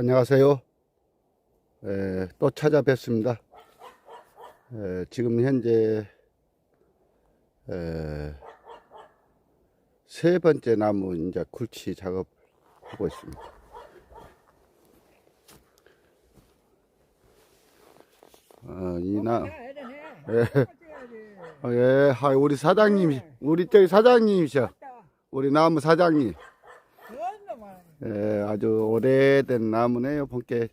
안녕하세요. 에, 또 찾아뵙습니다. 에, 지금 현재 에, 세 번째 나무 이제 굴치 작업하고 있습니다. 어, 이 나, 예, 어, 예, 하이, 우리 사장님, 우리 저기 사장님이셔. 우리 나무 사장님. 예, 아주 오래된 나무네요. 본게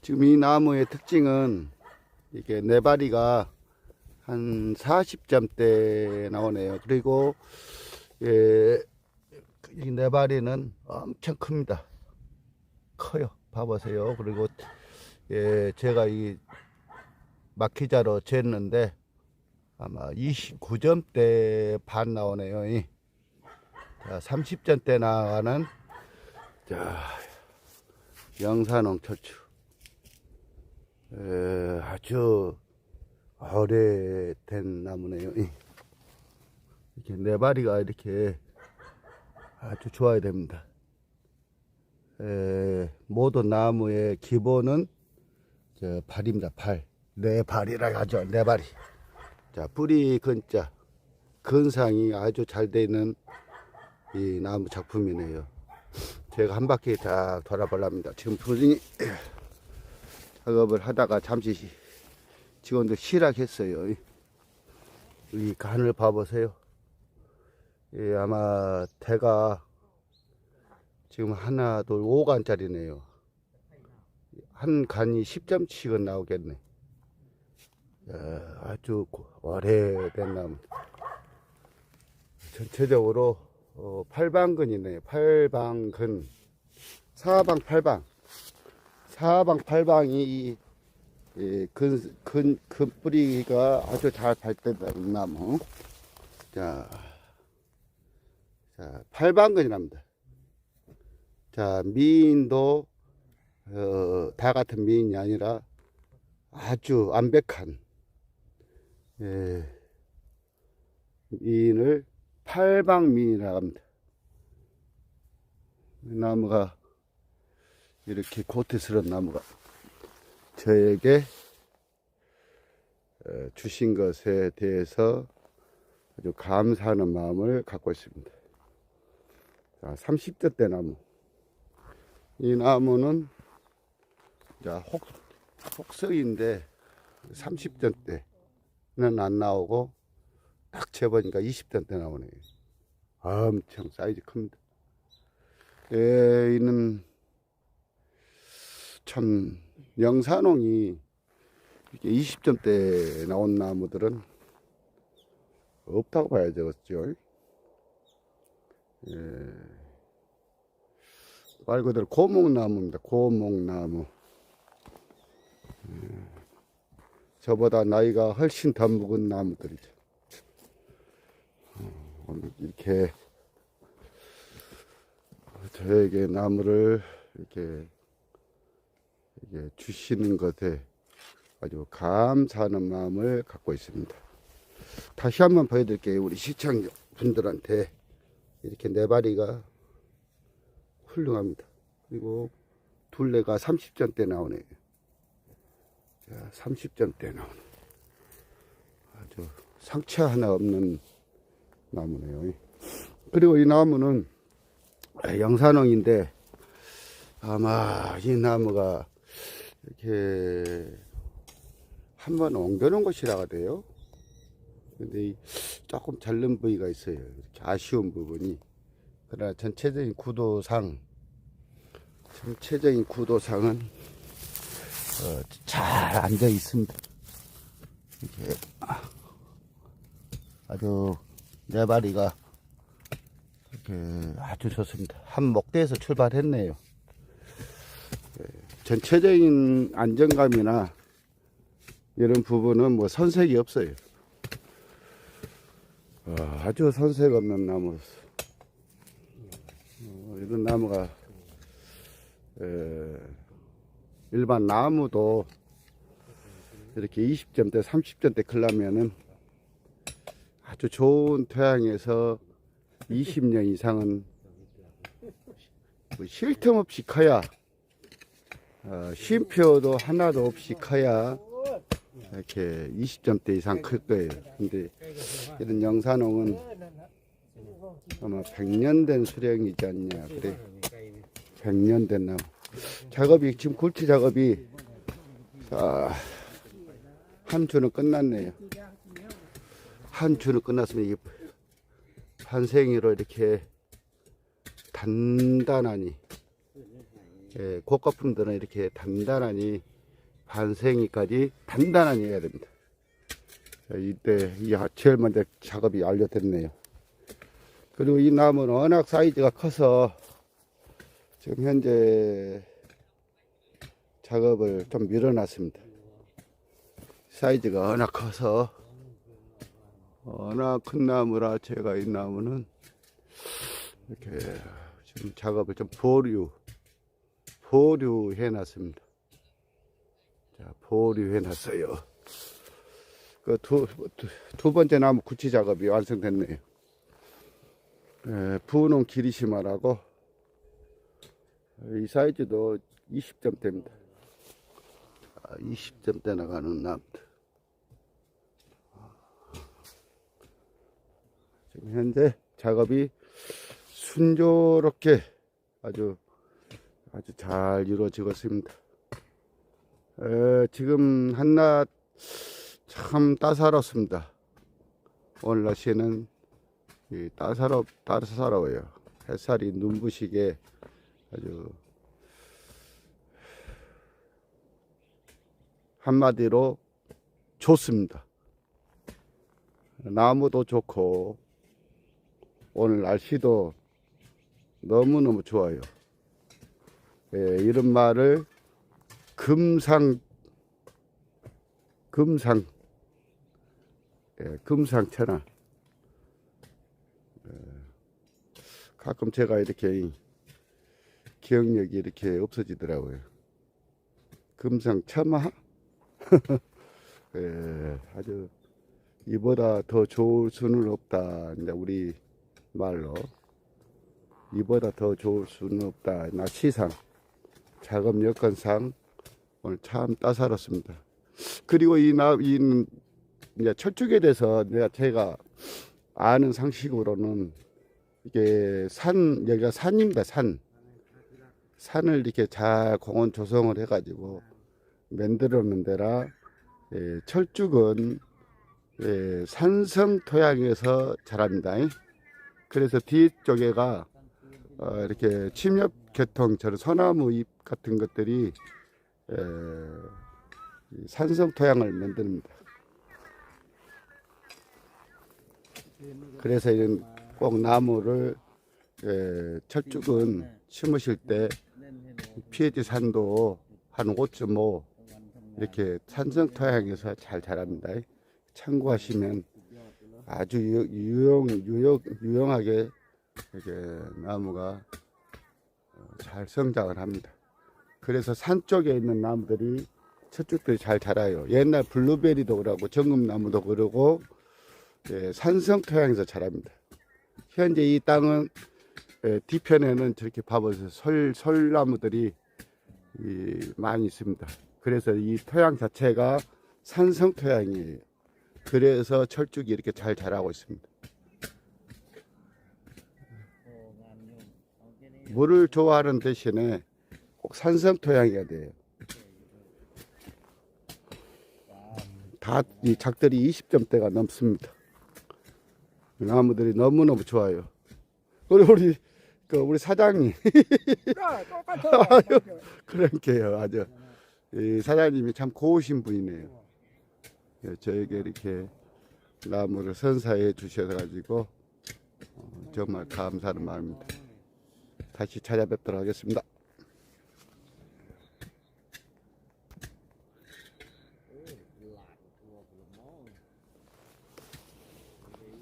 지금 이 나무의 특징은 이게 네바리가 한 40점대 나오네요. 그리고 예, 이 네바리는 엄청 큽니다. 커요. 봐보세요. 그리고 예, 제가 이 마키자로 쟀는데 아마 29점대 반 나오네요. 이. 자, 30점대 나가는 자, 영산홍 철추. 에, 아주 오래된 나무네요. 이. 이렇게 네바리가 이렇게 아주 좋아야 됩니다. 에, 모든 나무의 기본은 저 발입니다. 발. 네 발이라 하죠. 네 발이. 자, 뿌리 근자. 근상이 아주 잘 되는 이 나무 작품이네요. 제가 한 바퀴 다 돌아보랍니다. 지금 부진이 작업을 하다가 잠시 쉬- 직원들 실학했어요. 이- 이 간을 봐보세요. 예, 아마 대가 지금 하나, 둘, 5간짜리네요. 한 간이 10점씩은 나오겠네. 야, 아주 고- 오래된 나무. 전체적으로 어, 8방근이네요. 8방근. 사방 8방. 사방 8방이 이, 이 근, 근, 근 뿌리가 아주 잘 발달된 나무. 자, 자, 8방근이랍니다. 자, 미인도, 어, 다 같은 미인이 아니라 아주 완벽한, 예, 미인을 팔방미인이라고 합니다. 이 나무가 이렇게 고태스러운 나무가 저에게 어, 주신 것에 대해서 아주 감사하는 마음을 갖고 있습니다. 자, 30대 때 나무. 이 나무는 자, 혹, 혹석인데 30전 때는 안 나오고 딱 재보니까 20전 때 나오네요. 엄청 사이즈 큽니다. 예, 이는 참 영산홍이 이렇게 20점 대 나온 나무들은 없다고 봐야 되겠죠. 예. 말 그대로 고목나무입니다. 고목나무. 예. 저보다 나이가 훨씬 더 묵은 나무들이죠. 이렇게 저에게 나무를 이렇게, 이렇게 주시는 것에 아주 감사하는 마음을 갖고 있습니다. 다시 한번 보여드릴게요. 우리 시청자 분들한테 이렇게 네 마리가 훌륭합니다. 그리고 둘레가 30점대 나오네요. 자, 30점대 나오네. 아주 상처 하나 없는 나무네요. 그리고 이 나무는 영산홍인데 아마 이 나무가 이렇게 한번 옮겨놓은 것이라고 돼요. 근데 이 조금 잘른 부위가 있어요. 이렇게 아쉬운 부분이. 그러나 전체적인 구도상, 전체적인 구도상은 어, 잘 앉아 있습니다. 이렇게 아주 네 마리가 이렇게 아주 좋습니다. 한 목대에서 출발했네요. 예, 전체적인 안정감이나 이런 부분은 뭐 선색이 없어요. 어, 아주 선색 없는 나무. 어, 이런 나무가 에, 일반 나무도 이렇게 20점대, 30점대 클라면은 아주 좋은 토양에서 20년 이상은 뭐 쉴틈 없이 커야 어, 쉼표도 하나도 없이 커야 이렇게 20점대 이상 클 거예요. 근데 이런 영산홍은 아마 100년 된 수령이지 않냐. 그래. 100년 된 나무. 작업이, 지금 굴치 작업이, 아, 한 주는 끝났네요. 한 주는 끝났으면 이게 반생이로 이렇게 단단하니, 예, 고가품들은 이렇게 단단하니 반생이까지 단단하니 해야 됩니다. 자, 이때 이 제일 먼저 작업이 완료됐네요. 그리고 이 나무는 워낙 사이즈가 커서 지금 현재 작업을 좀 밀어놨습니다. 사이즈가 워낙 커서 워낙 큰 나무라 제가 이 나무는 이렇게 지금 작업을 좀 보류 보류해 놨습니다. 자, 보류해 놨어요. 그 두, 두, 두 번째 나무 구치 작업이 완성됐네요. 에, 부농 기리시마라고 이 사이즈도 20점대입니다. 아, 20점대 나가는 나무들. 지금 현재 작업이 순조롭게 아주 아주 잘 이루어지고 있습니다. 에, 지금 한낮 참 따사롭습니다. 오늘 날씨는 이 따사롭, 따사로워요. 햇살이 눈부시게 아주 한마디로 좋습니다. 나무도 좋고 오늘 날씨도 너무너무 좋아요. 예, 이런 말을 금상 금상 예, 금상천하 예, 가끔 제가 이렇게 이 기억력이 이렇게 없어지더라고요. 금상첨화 예, 아주 이보다 더 좋을 수는 없다. 이제 우리 말로 이보다 더 좋을 수는 없다. 나 시상 작업 여건상 오늘 참 따사롭습니다. 그리고 이 나, 이, 이제 철쭉에 대해서 내가 제가 아는 상식으로는 이게 산, 여기가 산입니다, 산. 산을 이렇게 잘 공원 조성을 해가지고 놓은 데라, 예, 철쭉은 예, 산성 토양에서 자랍니다. 그래서 뒤쪽에가 어, 이렇게 침엽 계통 저런 소나무 잎 같은 것들이 에, 이 산성 토양을 만듭니다. 그래서 이런 꼭 나무를 에, 철쭉은 심으실 때 pH 산도 한 5.5 이렇게 산성 토양에서 잘 자랍니다. 참고하시면 아주 유- 유용 유용 유용하게 이렇게 나무가 어, 잘 성장을 합니다. 그래서 산 쪽에 있는 나무들이 철쭉들이 잘 자라요. 옛날 블루베리도 그러고 정금나무도 그러고 예, 산성 토양에서 자랍니다. 현재 이 땅은 예, 뒤편에는 저렇게 봐보세요. 솔, 솔나무들이 이, 많이 있습니다. 그래서 이 토양 자체가 산성 토양이에요. 그래서 철쭉이 이렇게 잘 자라고 있습니다. 물을 좋아하는 대신에 꼭 산성 토양이어야 돼요. 다 이 작들이 20점대가 넘습니다. 나무들이 너무너무 좋아요. 그리고 우리 그 우리 사장님 똑같아. 그러니까요 아주 이 사장님이 참 고우신 분이네요. 예, 저에게 이렇게 나무를 선사해 주셔서 가지고 어, 정말 감사하는 마음입니다. 다시 찾아뵙도록 하겠습니다.